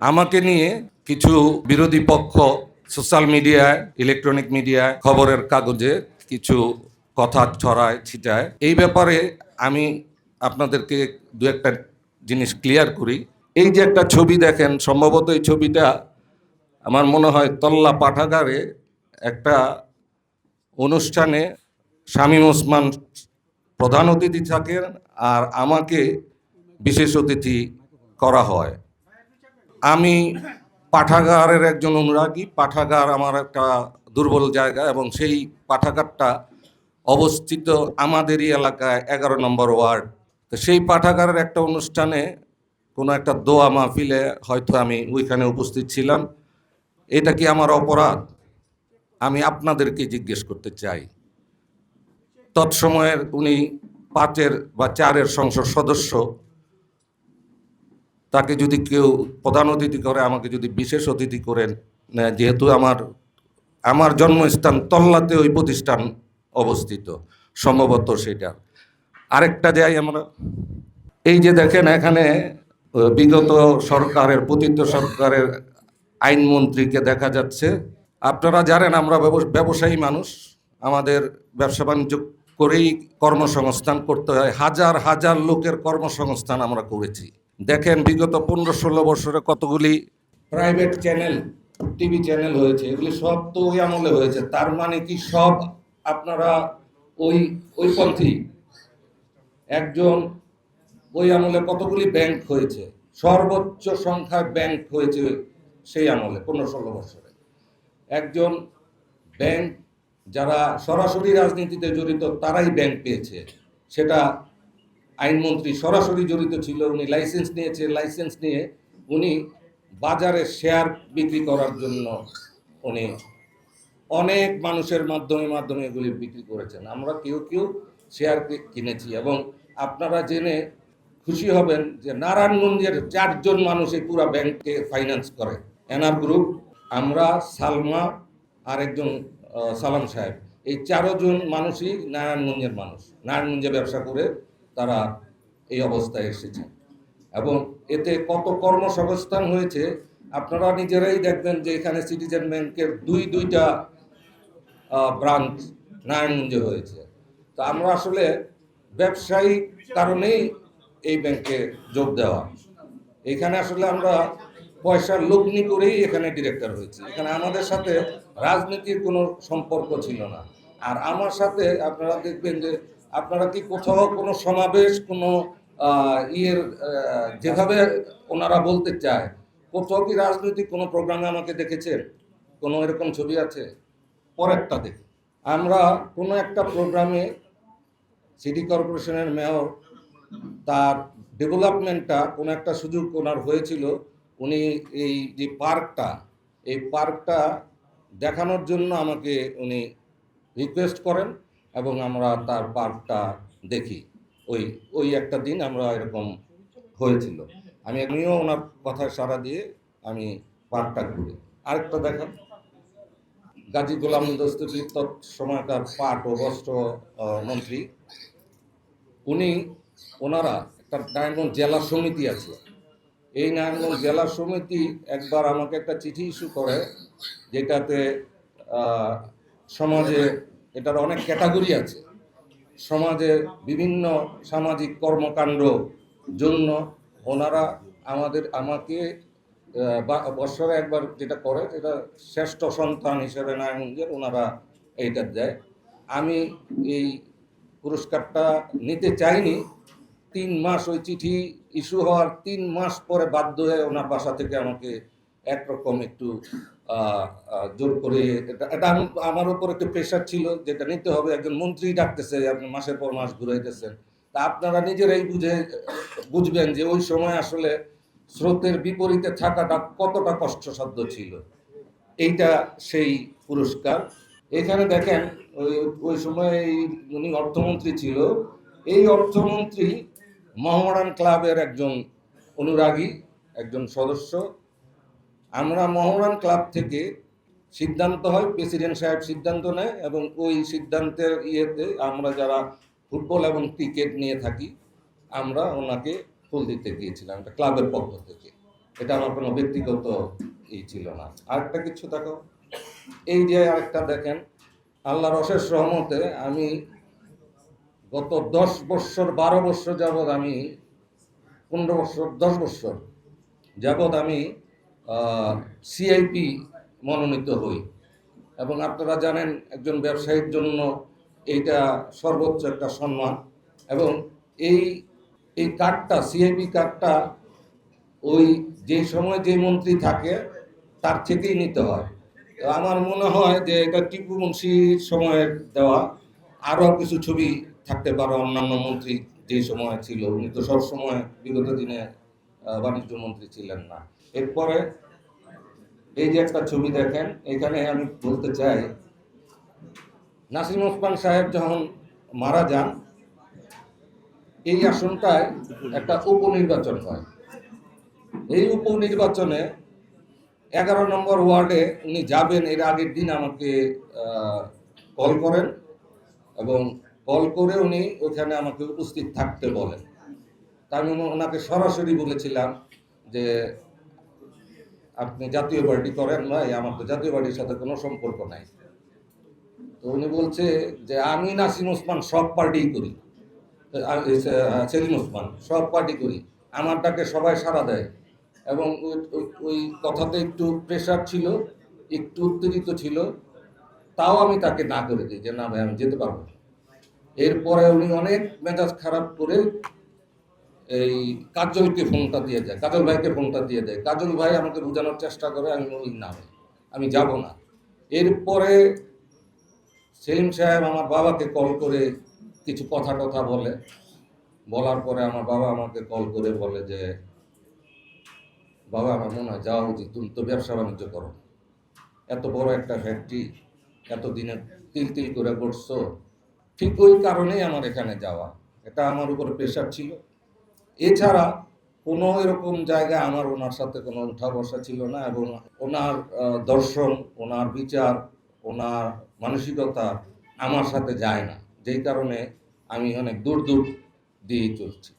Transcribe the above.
আমাকে নিয়ে কিছু বিরোধী পক্ষ সোশ্যাল মিডিয়ায় ইলেকট্রনিক মিডিয়ায় খবরের কাগজে কিছু কথা ছড়ায়, ছিটায়। এই ব্যাপারে আমি আপনাদেরকে দু একটা জিনিস ক্লিয়ার করি। এই যে একটা ছবি দেখেন, সম্ভবত এই ছবিটা আমার মনে হয় তল্লা পাঠাগারে একটা অনুষ্ঠানে শামীম ওসমান প্রধান অতিথি থাকেন আর আমাকে বিশেষ অতিথি করা হয়। আমি পাঠাগারের একজন অনুরাগী। পাঠাগার আমার একটা দুর্বল জায়গা এবং সেই পাঠাগারটা অবস্থিত আমাদেরই এলাকায় এগারো নম্বর ওয়ার্ড। তো সেই পাঠাগারের একটা অনুষ্ঠানে কোনো একটা দোয়া মাহফিলে হয়তো আমি ওইখানে উপস্থিত ছিলাম। এটা কি আমার অপরাধ? আমি আপনাদেরকে জিজ্ঞেস করতে চাই। তৎসময়ের উনি পাঁচের বা চারের সংসদ সদস্য তাকে যদি কেউ প্রধান অতিথি করে, আমাকে যদি বিশেষ অতিথি করেন যেহেতু আমার আমার জন্মস্থান তল্লাতে ওই প্রতিষ্ঠান অবস্থিত, সম্ভবত সেটা। আরেকটা যাই আমরা, এই যে দেখেন এখানে বিগত সরকারের, পতিত সরকারের আইনমন্ত্রীকে দেখা যাচ্ছে। আপনারা জানেন, আমরা ব্যবস- ব্যবসায়ী মানুষ। আমাদের ব্যবসা বাণিজ্য করেই কর্মসংস্থান করতে হয়। হাজার হাজার লোকের কর্মসংস্থান আমরা করেছি। দেখেন বিগত পনেরো ষোলো বছরে কতগুলি প্রাইভেট চ্যানেল, টিভি চ্যানেল হয়েছে, এগুলি সব তো ওই আমলে হয়েছে। তার মানে কি সব আপনারা ওই ওই পন্থী? একজন ওই আমলে কতগুলি ব্যাংক হয়েছে? সর্বোচ্চ সংখ্যায় ব্যাংক হয়েছে সেই আমলে, পনেরো ষোলো বছরে। একজন ব্যাংক যারা সরাসরি রাজনীতিতে জড়িত, তারাই ব্যাংক পেয়েছে। সেটা আইনমন্ত্রী সরাসরি জড়িত ছিল, উনি লাইসেন্স নিয়েছে লাইসেন্স নিয়ে উনি বাজারে শেয়ার বিক্রি করার জন্য উনি অনেক মানুষের মাধ্যমে মাধ্যমে এগুলি বিক্রি করেছেন। আমরা কেউ কেউ শেয়ার কিনেছি এবং আপনারা জেনে খুশি হবেন যে নারায়ণগঞ্জের চারজন মানুষ এই পুরা ব্যাংককে ফাইন্যান্স করে। এনআর গ্রুপ আমরা, সালমা আর একজন সালাম সাহেব। এই চারজন মানুষই নারায়ণগঞ্জের মানুষ। নারায়ণগঞ্জে ব্যবসা করে তারা এই অবস্থায় এসেছে। এবং এতে কত কর্মসংস্থান হয়েছে, আপনারা নিজেরাই দেখবেন যে এখানে সিটিজেন ব্যাংকের দুই, দুইটা ব্রাঞ্চ নারায়ণগঞ্জে হয়েছে। তো আমরা আসলে ব্যবসায়ী কারণেই এই ব্যাংকে যোগ দেওয়া। এখানে আসলে আমরা পয়সার লগ্নি করেই এখানে ডিরেক্টর হয়েছি। এখানে আমাদের সাথে রাজনীতির কোনো সম্পর্ক ছিল না। আর আমার সাথে আপনারা দেখবেন যে আপনারা কি কোথাও কোনো সমাবেশ, কোনো ইয়ের যেভাবে ওনারা বলতে চায়, কোথাও কি রাজনৈতিক কোনো প্রোগ্রামে আমাকে দেখেছেন? কোনো এরকম ছবি আছে? পরেরটা দেখি। আমরা কোনো একটা প্রোগ্রামে সিটি কর্পোরেশনের মেয়র, তার ডেভেলপমেন্টটা কোনো একটা সুযোগ ওনার হয়েছিল, উনি এই যে পার্কটা, এই পার্কটা দেখানোর জন্য আমাকে উনি রিকোয়েস্ট করেন। এবং আমরা তার পার্কটা দেখি। ওই ওই একটা দিন আমরা এরকম হয়েছিল। আমি আমিও ওনার কথায় সারা দিয়ে আমি পার্কটা ঘুরি। আরেকটা দেখান। গাজী গোলাম দস্তগীর সময়কার পাট ও বস্ত্র মন্ত্রী। উনি ওনারা একটা নারায়ণগঞ্জ জেলা সমিতি আছে। এই নারায়ণগঞ্জ জেলা সমিতি একবার আমাকে একটা চিঠি ইস্যু করে যেটাতে সমাজে এটার অনেক ক্যাটাগরি আছে। সমাজে বিভিন্ন সামাজিক কর্মকাণ্ড জন্য ওনারা আমাদের, আমাকে বৎসরে একবার যেটা করে যেটা শ্রেষ্ঠ সন্তান হিসেবে নারায়ণগঞ্জের ওনারা এইটা দেয়। আমি এই পুরস্কারটা নিতে চাইনি। তিন মাস ওই চিঠি ইস্যু হওয়ার তিন মাস পরে বাধ্য হয়ে ওনার বাসা থেকে আমাকে একরকম একটু জোর করে এটা আমার উপর একটু প্রেশার ছিল যেটা নিতে হবে। একজন মন্ত্রী ডাকতেছে, আপনি মাসের পর মাস ঘুরাইতেছেন তা আপনারা নিজেরাই বুঝে, বুঝবেন যে ওই সময় আসলে স্রোতের বিপরীতে থাকাটা কতটা কষ্টসাধ্য ছিল। এইটা সেই পুরস্কার। এখানে দেখেন, ওই ওই সময় উনি অর্থমন্ত্রী ছিল। এই অর্থমন্ত্রী মহামডান ক্লাবের একজন অনুরাগী, একজন সদস্য। আমরা মহামডান ক্লাব থেকে সিদ্ধান্ত হয়, প্রেসিডেন্ট সাহেব সিদ্ধান্ত নেয় এবং ওই সিদ্ধান্তের ইয়েতে আমরা যারা ফুটবল এবং ক্রিকেট নিয়ে থাকি, আমরা ওনাকে ফুল দিতে গিয়েছিলাম একটা ক্লাবের পক্ষ থেকে। এটা আমার কোনো ব্যক্তিগত ই ছিল না। আরেকটা কিছু দেখো। এই যে আরেকটা দেখেন, আল্লাহর অশেষ রহমতে আমি গত দশ বৎসর বারো বৎসর যাবৎ আমি, পনেরো বৎসর দশ বৎসর যাবৎ আমি সিআইপি মনোনীত হই। এবং আপনারা জানেন একজন ব্যবসায়ীর জন্য এইটা সর্বোচ্চ একটা সম্মান। এবং এই এই কার্ডটা সিআইপি কার্ডটা ওই যে সময় যে মন্ত্রী থাকে, তার থেকেই নিতে হয়। আমার মনে হয় যে এটা টিপু মুন্সির সময়ের দেওয়া। আরও কিছু ছবি থাকতে পারে অন্যান্য মন্ত্রী যে সময় ছিল। উনি তো সবসময় বিগত দিনে বাণিজ্য মন্ত্রী ছিলেন না। এরপরে এই যে একটা ছবি দেখেন, এখানে আমি বলতে চাই নাসিম ওসমান সাহেব যখন মারা যান, এই আসনটায় একটা উপনির্বাচন হয়। এই উপনির্বাচনে এগারো নম্বর ওয়ার্ডে উনি যাবেন, এর আগের দিন আমাকে কল করেন এবং কল করে উনি ওখানে আমাকে উপস্থিত থাকতে বলেন। তা আমি ওনাকে সরাসরি বলেছিলাম যে আপনি জাতীয় পার্টি করেন ভাই আমার তো জাতীয় পার্টির সাথে কোনো সম্পর্ক নাই। তো উনি বলছে যে, আমি নাসিম ওসমান সব পার্টিই করি। সেলিম ওসমান সব পার্টি করি। আমার ডাকে সবাই সাড়া দেয়। এবং ওই- কথাতে একটু প্রেশার ছিল, একটু উত্তেজিত ছিল। তাও আমি তাকে না করে দিই যে, না ভাই, আমি যেতে পারব। এরপরে উনি অনেক মেজাজ খারাপ করে এই কাজলকে ফোনটা দিয়ে দেয় কাজল ভাইকে ফোনটা দিয়ে দেয়, কাজল ভাই আমাকে বোঝানোর চেষ্টা করে, আমি ওই না আমি যাব না। এরপরে সেলিম সাহেব আমার বাবাকে কল করে কিছু কথা টথা বলে। বলার পরে আমার বাবা আমাকে কল করে বলে যে, বাবা, আমার মনে হয় যাওয়া উচিত, তুমি তো ব্যবসা বাণিজ্য করো। এত বড় একটা ফ্যাক্টরি এত দিনে তিল তিল করে করছ ঠিক ওই কারণেই আমার এখানে যাওয়া। এটা আমার উপরে প্রেশার ছিল। এছাড়া কোনো এরকম জায়গায় আমার ওনার সাথে কোনো উঠা বসা ছিল না এবং ওনার দর্শন, ওনার বিচার, ওনার মানসিকতা আমার সাথে যায় না। যেই কারণে আমি অনেক দূর দূর দিয়ে চলছি।